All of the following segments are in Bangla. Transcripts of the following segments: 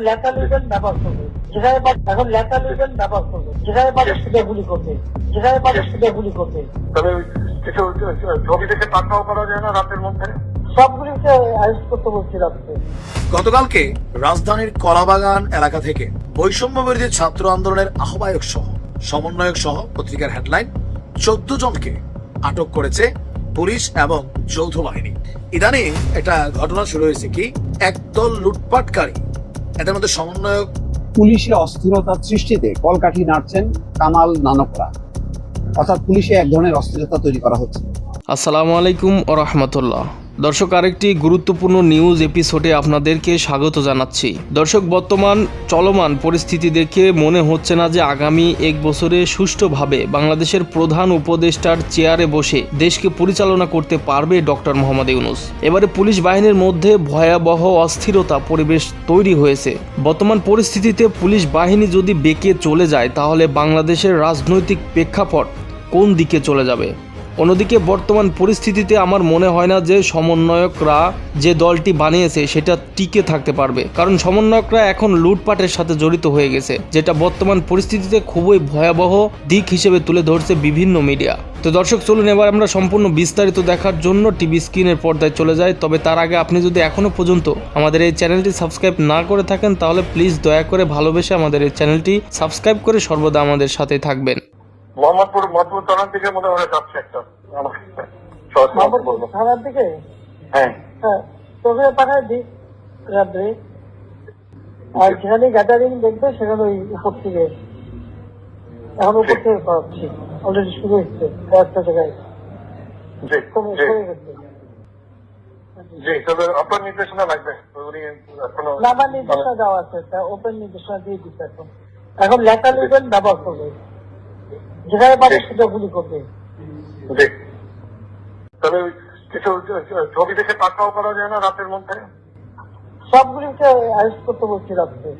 লেখা ব্যবহার করবে। যেখানে এখন লেখা ব্যবহার করবে। যেখানে পারে সেটা গুলি করবে। যেখানে পারে সেটা গুলি করবে। তবে কিছু ছবি দেখে পাকড়াও করা যায় না রাতের মধ্যে? সবগুলিকে অ্যারেস্ট করতে বলছি রাত্রে। গতকালকে রাজধানীর কলাবাগান এলাকা থেকে বৈষম্য বিরোধী ছাত্র আন্দোলনের আহ্বায়ক সহ সমন্বয়ক সহ পত্রিকার হেডলাইন চোদ্দ জনকে আটক করেছে পুলিশ এবং যৌথ বাহিনী। ইদানিং একটা ঘটনা শুরু হয়েছে কি? একদল লুটপাটকারী এদের মধ্যে সমন্বয়ক পুলিশে অস্থিরতার সৃষ্টিতে কলকাঠি নাড়ছেন কামাল নানকরা। অর্থাৎ পুলিশে এক ধরনের অস্থিরতা তৈরি করা হচ্ছে। আসসালামু আলাইকুম ও রহমতুল্লাহ। দর্শক, আরেকটি গুরুত্বপূর্ণ নিউজ এপিসোডে আপনাদেরকে স্বাগত জানাচ্ছি। দর্শক, বর্তমান চলমান পরিস্থিতি দেখে মনে হচ্ছে না যে আগামী এক বছরে সুষ্ঠুভাবে বাংলাদেশের প্রধান উপদেষ্টার চেয়ারে বসে দেশকে পরিচালনা করতে পারবে ডক্টর মোহাম্মদ ইউনুস। এবারে পুলিশ বাহিনীর মধ্যে ভয়াবহ অস্থিরতা পরিবেশ তৈরি হয়েছে। বর্তমান পরিস্থিতিতে পুলিশ বাহিনী যদি বেঁকে চলে যায়, তাহলে বাংলাদেশের রাজনৈতিক প্রেক্ষাপট কোন দিকে চলে যাবে? অন্যদিকে বর্তমান পরিস্থিতিতে আমার মনে হয় না যে সমন্বয়করা যে দলটি বানিয়েছে সেটা টিকে থাকতে পারবে। কারণ সমন্বয়করা এখন লুটপাটের সাথে জড়িত হয়ে গেছে, যেটা বর্তমান পরিস্থিতিতে খুবই ভয়াবহ দিক হিসেবে তুলে ধরছে বিভিন্ন মিডিয়া। তো দর্শক, চলুন এবার আমরা সম্পূর্ণ বিস্তারিত দেখার জন্য টিভি স্ক্রিনের পর্দায় চলে যাই। তবে তার আগে আপনি যদি এখনও পর্যন্ত আমাদের এই চ্যানেলটি সাবস্ক্রাইব না করে থাকেন, তাহলে প্লিজ দয়া করে ভালোবেসে আমাদের এই চ্যানেলটি সাবস্ক্রাইব করে সর্বদা আমাদের সাথে থাকবেন। মোহাম্মদপুর মধুপুর থানার দিকে মনে হয় যাচ্ছে একটা। থানার দিকে? হ্যাঁ। হ্যাঁ তোকে পাঠায় রাত্রে। আর যেখানে গ্যাদারিং দেখবে সেখানে ওই উপর থেকে। এখন উপর থেকে করাচ্ছি অলরেডি শুরু কয়েকটা জায়গায়। তবে আপনার নির্দেশনা লাগবে। না আমার নির্দেশনা দেওয়া আছে। ওপেন নির্দেশনা দিয়ে দিচ্ছে এখন। এখন লেখা লিখবেন ব্যবহার করবে। যেখানে পারে সেটা গুলি করবে। তবে কিছু ছবি দেখে পাকড়াও করা যায় না রাতের মধ্যে? সবগুলিকে অ্যারেস্ট করতে বলছি রাত্রে।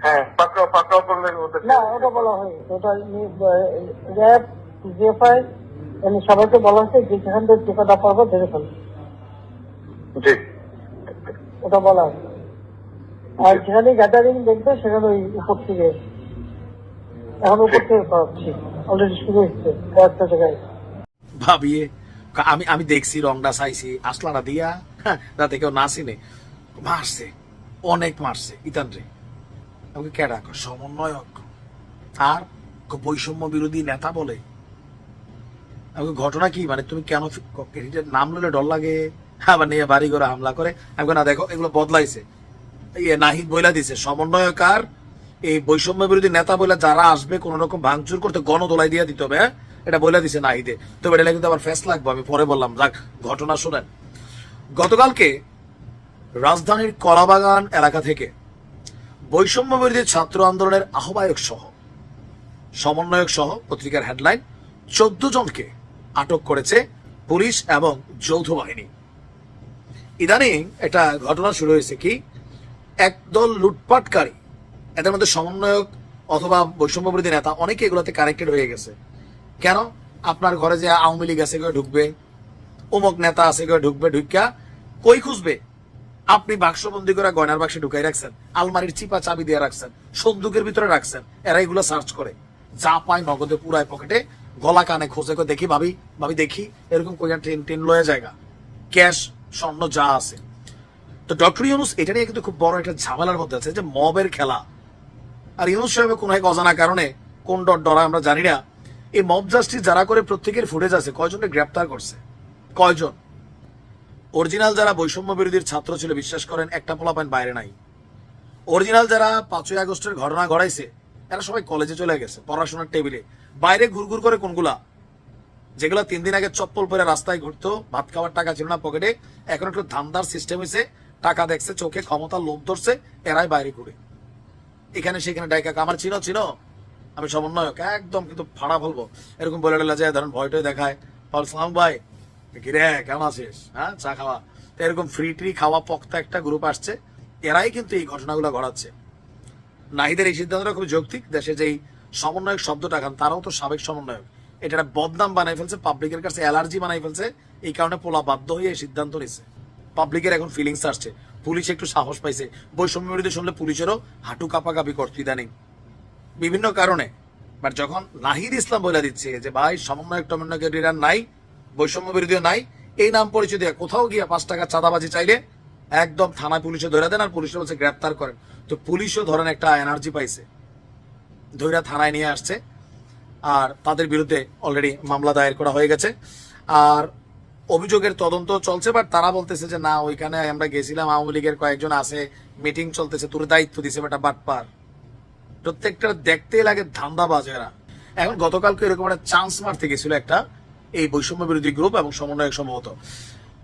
হ্যাঁ পাকড়াও পাকড়াও করলে না ওটা বলা হয়েছে ওটা র্যাব জিএফআই মানে সবাইকে বলা হয়েছে যে যেখান থেকে টিকাটা পারব ধরে ফেলবে জি। ওটা বলা হয়েছে আর যেখানে গ্যাদারিং দেখবে সেখানে ওই উপর থেকে ভাবিয়ে আমি আমি দেখছি চাইছি দিয়া হ্যাঁ, কেউ মারছে অনেক মারছে আমাকে সমন্বয়ক। আর বৈষম্য বিরোধী নেতা বলে। আমাকে ঘটনা কি মানে তুমি কেন নাম ললে ডর লাগে? আবার নিয়ে বাড়ি করে হামলা করে? আমি না দেখো এগুলো বদলাইছে। নাহিদ বইলা দিছে সমন্বয়ক আর এই বৈষম্য বিরোধী নেতা বলে যারা আসবে কোন রকম ভাঙচুর করতে গণদোলাই দিয়ে দিতে হবে হ্যাঁ? এটা বলে দিছে নাহিদে। তো এটা কিন্তু আবার ফেস লাগবে, আমি পরে বললাম। যাক, ঘটনা শোনেন। গতকালকে রাজধানীর কলাবাগান এলাকা থেকে বৈষম্য বিরোধী ছাত্র আন্দোলনের আহ্বায়ক সহ, সমন্বয়ক সহ পত্রিকার হেডলাইন চোদ্দ জনকে আটক করেছে পুলিশ এবং যৌথ বাহিনী। ইদানিং একটা ঘটনা শুরু হয়েছে কি, একদল লুটপাটকারী এদের মধ্যে সমন্বয়ক অথবা বৈষম্য বিরোধী নেতা অনেকে এগুলোতে কানেক্টেড হয়ে গেছে। কেন? আপনার ঘরে যে আওয়ামী লীগ আছে কেউ ঢুকবে, অমুক নেতা আছে কেউ ঢুকবে ঢুকিয়া কই খুঁজবে? আপনি বাক্সবন্দি করে গয়নার বাক্সে ঢুকাই রাখছেন, আলমারির চিপা চাবি দিয়ে রাখছেন, সন্দুকের ভিতরে রাখছেন, এরা এগুলো সার্চ করে। যা পায় নগদে পুরায় পকেটে গলা কানে খোঁজে করে দেখি ভাবি ভাবি দেখি এরকম কইয়া ট্রেন ট্রেন লয়ে জায়গা। ক্যাশ, স্বর্ণ যা আছে। তো ডক্টর ইউনুস এটা নিয়ে কিন্তু খুব বড় একটা ঝামেলার মধ্যে আছে যে মবের খেলা। আর ইউনুস সাহেবের কোন এক অজানা কারণে কোন ডট ডরা আমরা জানি না। এই মব জাস্টিস যারা করে প্রত্যেকের ফুটেজ আছে, কয়জনকে গ্রেপ্তার করছে? কয়জন? অরিজিনাল যারা বৈষম্য বিরোধীর ছাত্র ছিল, বিশ্বাস করেন, একটা পোলাপাইন বাইরে নাই। অরিজিনাল যারা পাঁচই আগস্টের ঘটনা ঘটাইছে, এরা সবাই কলেজে চলে গেছে, পড়াশোনার টেবিলে বাইরে ঘুরঘুর করে কোনগুলা? যেগুলো তিন দিন আগে চপ্পল পরে রাস্তায় ঘুরতো, ভাত খাওয়ার টাকা ছিল না পকেটে এখন একটু ধান্দার সিস্টেম হয়েছে টাকা দেখছে, চোখে ক্ষমতা লোভ ধরছে, এরাই বাইরে ঘুরে। এখানে, সেখানে, ডাইকা আমার চিনো চিনো। আমি সমন্বয়ক, একদম, কিন্তু ফাড়া বলব। এরকম বলে টলে যায়, ধরেন ভয়টয় দেখায়। বল সালাম ভাই, কিরে, কেমন আছিস? হ্যাঁ চা খাওয়া। তো এরকম ফ্রি ট্রি খাওয়া পক্তা একটা গ্রুপ আসছে। এরাই কিন্তু এই ঘটনাগুলো ঘটাচ্ছে। নাহিদের এই সিদ্ধান্তটা খুব যৌক্তিক। দেশে যেই সমন্বয়ক শব্দটা খান তারাও তো সাবেক সমন্বয়ক। এটা একটা বদনাম বানাই ফেলছে পাবলিকের কাছে অ্যালার্জি বানাই ফেলছে। এই কারণে পোলা বাধ্য হয়ে এই সিদ্ধান্ত নিছে পাবলিকের এখন ফিলিংস আসছে। পুলিশ একটু সাহস পাইছে। বৈষম্য বিরোধী শুনলে পুলিশেরও হাঁটু কাপাকাপি করতো ইদানিং। বিভিন্ন কারণে। বাট যখন নাহিদ ইসলাম বলে দিচ্ছে যে, ভাই, সমন্বয়ক টমন্বয়কের নাই, বৈষম্য বিরোধীও নাই, এই নাম পরিচয় দিয়ে কোথাও গিয়ে পাঁচ টাকা চাঁদাবাজি চাইলে একদম থানায় পুলিশে ধরে দেন আর পুলিশে বলছে গ্রেপ্তার করেন। তো পুলিশও ধরেন একটা এনার্জি পাইছে। ধৈরা থানায় নিয়ে আসছে। আর তাদের বিরুদ্ধে অলরেডি মামলা দায়ের করা হয়ে গেছে। আর অভিযোগের তদন্ত চলছে বাট তারা বলতেছে যে না, ওইখানে আমরা গেছিলাম, আওয়ামী লীগের কয়েকজন আছে মিটিং চলতেছে তোর দায়িত্ব দিছে বেটা বাটপার প্রত্যেকটা দেখতেই লাগে ধান্দাবাজ এরা এখন গতকালকে এরকম একটা চান্স মারতে গেছিল একটা, এই বৈষম্য বিরোধী গ্রুপ এবং সমন্বয়ক সম্ভবত।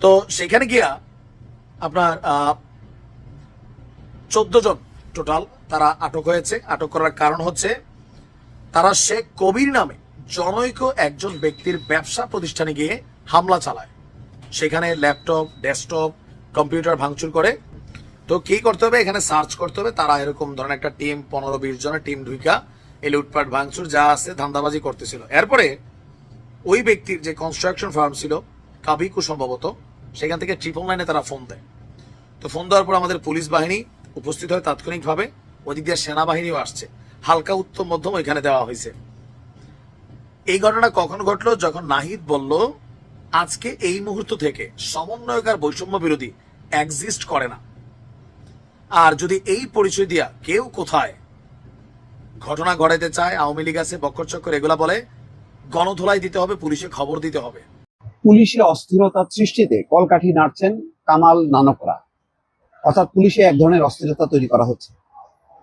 তো সেখানে গিয়া আপনার চোদ্দ জন টোটাল তারা আটক হয়েছে। আটক করার কারণ হচ্ছে, তারা শেখ কবির নামে জনৈক একজন ব্যক্তির ব্যবসা প্রতিষ্ঠানে গিয়ে হামলা চালায়। সেখানে ল্যাপটপ, ডেস্কটপ, কম্পিউটার ভাঙচুর করে। তো কি করতে হবে? এখানে সার্চ করতে হবে। তারা এরকম ধরেন একটা টিম, পনেরো বিশ জনের টিম ঢুইকা এই লুটপাট, ভাঙচুর যা আছে ধান্দাবাজি করতেছিল। এরপরে ওই ব্যক্তির যে কনস্ট্রাকশন ফার্ম ছিল, কাবিকু সম্ভবত, সেখান থেকে ট্রিপল লাইনে তারা ফোন দেয়। তো ফোন দেওয়ার পর আমাদের পুলিশ বাহিনী উপস্থিত হয় তাৎক্ষণিকভাবে। ওদিক দিয়ে সেনাবাহিনীও আসছে। হালকা উত্তম মধ্যম ওইখানে দেওয়া হয়েছে। এই ঘটনা কখন ঘটলো? যখন নাহিদ বলল আজকে এই মুহূর্ত থেকে সমন্বয়ক আর বৈষম্য বিরোধী এক্সিস্ট করে না। আর যদি এই পরিচয় দিয়া কেউ কোথায় ঘটনা ঘটাইতে চায়, আওয়ামী লীগ আছে, বক্কর চক্কর, এগুলা বলে, গণধোলাই দিতে হবে, পুলিশে খবর দিতে হবে। পুলিশে অস্থিরতা সৃষ্টিতে কলকাঠি নাড়ছেন কামাল নানকরা। অর্থাৎ পুলিশে এক ধরনের অস্থিরতা তৈরি করা হচ্ছে।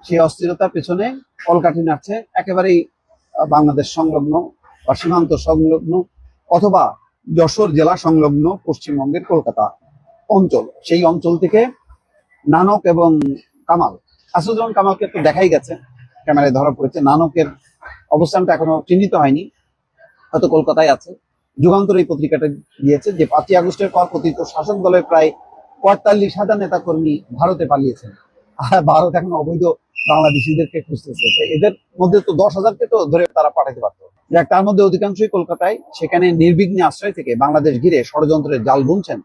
সেই অস্থিরতার পেছনে কলকাঠি নাড়ছে, একেবারেই বাংলাদেশ সংলগ্ন বা সীমান্ত সংলগ্ন অথবা যশোর জেলা সংলগ্ন পশ্চিমবঙ্গের কলকাতা অঞ্চল। সেই অঞ্চল থেকে নানক এবং কামাল। আসাদুজ্জামান কামালকে তো দেখাই গেছে, ক্যামেরায় ধরা পড়েছে। নানকের অবস্থানটা এখনও চিহ্নিত হয়নি, হয়তো কলকাতায় আছে। যুগান্তর এই পত্রিকাটা দিয়েছে যে, পাঁচই আগস্টের পর কথিত শাসক দলের প্রায় পঁয়তাল্লিশ হাজার নেতা কর্মী ভারতে পালিয়েছেন। আর ভারত এখন অবৈধ বাংলাদেশিদেরকে খুঁজতেছে। এদের মধ্যে তো দশ হাজারকে তো ধরে তারা পাঠাতে পারতো। যাক, তার মধ্যে অধিকাংশই কলকাতায়, সেখানে নির্বিঘ্নে আশ্রয় থেকে বাংলাদেশ ঘিরে ষড়যন্ত্রের জাল বুনছেন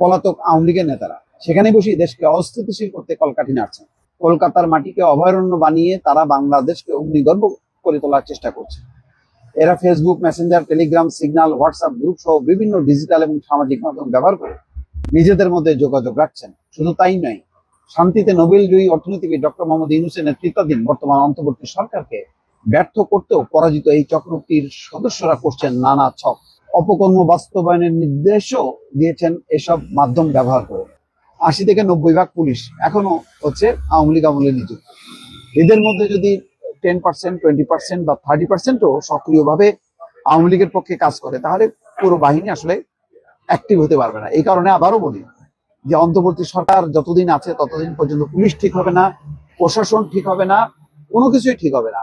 পলাতক আওয়ামী লীগের নেতারা। সেখানে বসে দেশকে অস্থিতিশীল করতে কলকাঠি নাড়ছেন। কলকাতার মাটিকে অভয়ারণ্য বানিয়ে তারা বাংলাদেশকে অগ্নিগর্ভ করে তোলার চেষ্টা করছে। এরা Facebook Messenger Telegram Signal WhatsApp group সহ বিভিন্ন ডিজিটাল এবং সামাজিক মাধ্যম ব্যবহার করে নিজেদের মধ্যে যোগাযোগ রাখছেন। শুধু তাই নয়, শান্তিতে নোবেল জয়ী অর্থনীতিবিদ ডক্টর মোহাম্মদ ইউনুসের নেতৃত্বাধীন বর্তমান অন্তর্বর্তী সরকারকে ব্যর্থ করতেও পরাজিত এই চক্রটির সদস্যরা করছেন নানা ছক। অপকর্ম বাস্তবায়নের নির্দেশও দিয়েছেন এসব মাধ্যম ব্যবহার করে। আশি থেকে নব্বই ভাগ পুলিশ এখনও হচ্ছে আওয়ামী লীগ আমলে নিযুক্ত। এদের মধ্যে যদি টেন পার্সেন্ট টোয়েন্টি পার্সেন্ট বা থার্টি পার্সেন্টও সক্রিয়ভাবে আওয়ামী লীগের পক্ষে কাজ করে, তাহলে পুরো বাহিনী আসলে অ্যাক্টিভ হতে পারবে না। এই কারণে আবারও বলি যে অন্তর্বর্তী সরকার যতদিন আছে ততদিন পর্যন্ত পুলিশ ঠিক হবে না, প্রশাসন ঠিক হবে না, কোনো কিছুই ঠিক হবে না।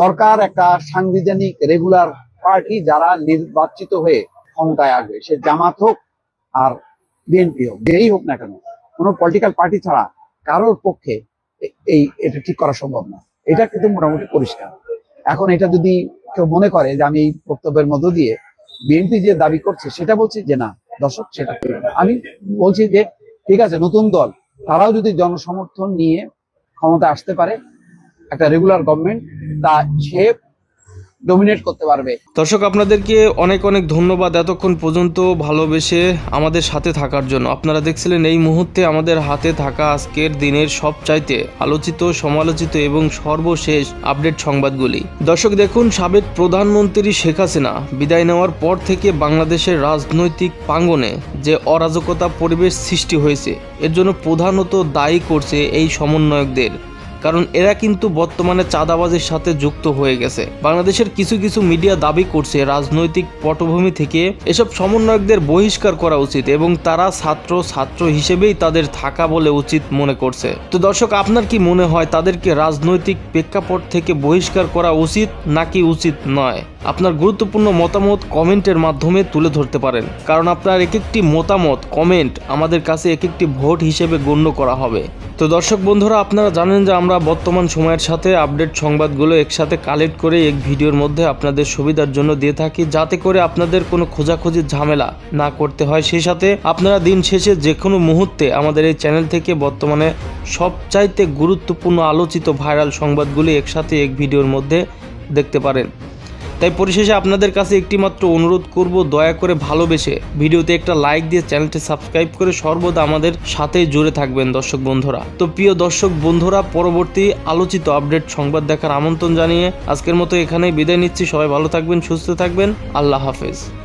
দরকার একটা সাংবিধানিক রেগুলার পার্টি যারা নির্বাচিত হয়ে ক্ষমতায় আসবে। সে জামাত হোক আর বিএনপি হোক, যেই হোক না কেন, কোনো পলিটিক্যাল পার্টি ছাড়া কারোর পক্ষে এই এটা ঠিক করা সম্ভব না। এটা কিন্তু মোটামুটি পরিষ্কার। এখন এটা যদি কেউ মনে করে যে আমি এই বক্তব্যের মধ্য দিয়ে বিএনপি যে দাবি করছে, সেটা বলছি যে না, দর্শক, সেটা আমি বলছি যে, ঠিক আছে, নতুন দল, তারাও যদি জনসমর্থন নিয়ে ক্ষমতা আসতে পারে একটা রেগুলার গভর্নমেন্ট তা সে ডমিনেট করতে পারবে। দর্শক, আপনাদেরকে অনেক অনেক ধন্যবাদ এতক্ষণ পর্যন্ত ভালোবেসে আমাদের সাথে থাকার জন্য। আপনারা দেখছিলেন এই মুহূর্তে আমাদের হাতে থাকা আজকের দিনের সবচাইতে আলোচিত, সমালোচিত এবং সর্বশেষ আপডেট সংবাদগুলি। দর্শক, দেখুন, সাবেক প্রধানমন্ত্রী শেখ হাসিনা বিদায় নেওয়ার পর থেকে বাংলাদেশের রাজনৈতিক প্রাঙ্গণে যে অরাজকতা পরিবেশ সৃষ্টি হয়েছে, এর জন্য প্রধানত দায়ী করছে এই সমন্বয়কদের। কারণ এরা কিন্তু বর্তমানে চাঁদাবাজির সাথে যুক্ত হয়ে গেছে। বাংলাদেশের কিছু কিছু মিডিয়া দাবি করছে, রাজনৈতিক পটভূমি থেকে এসব সমন্বয়কদের বহিষ্কার করা উচিত এবং তারা ছাত্র ছাত্র হিসেবেই তাদের থাকা বলে উচিত মনে করছে। তো দর্শক, আপনার কি মনে হয় তাদেরকে রাজনৈতিক প্রেক্ষাপট থেকে বহিষ্কার করা উচিত নাকি উচিত নয়? আপনার গুরুত্বপূর্ণ মতামত কমেন্টের মাধ্যমে তুলে ধরতে পারেন। কারণ আপনার এক একটি মতামত, কমেন্ট আমাদের কাছে এক একটি ভোট হিসেবে গণ্য করা হবে। তো দর্শক বন্ধুরা, আপনারা জানেন যে আমরা আমরা বর্তমান সময়ের সাথে আপডেট সংবাদগুলো একসাথে কালেক্ট করে এক ভিডিওর মধ্যে আপনাদের সুবিধার জন্য দিয়ে থাকি, যাতে করে আপনাদের কোনো খোঁজাখুঁজি ঝামেলা না করতে হয়। সেই সাথে আপনারা দিন শেষে যে কোনো মুহূর্তে আমাদের এই চ্যানেল থেকে বর্তমানে সবচাইতে গুরুত্বপূর্ণ আলোচিত ভাইরাল সংবাদগুলি একসাথে এক ভিডিওর মধ্যে দেখতে পারেন। তাই পরিশেষে আপনাদের কাছে একটি মাত্র অনুরোধ করব, দয়া করে ভালোবেসে ভিডিওতে একটা লাইক দিয়ে চ্যানেলটি সাবস্ক্রাইব করে সর্বদা আমাদের সাথে জুড়ে থাকবেন দর্শক বন্ধুরা। তো প্রিয় দর্শক বন্ধুরা, পরবর্তী আলোচিত আপডেট সংবাদ দেখার আমন্ত্রণ জানিয়ে আজকের মতো এখানেই বিদায় নিচ্ছি। সবাই ভালো থাকবেন, সুস্থ থাকবেন। আল্লাহ হাফেজ।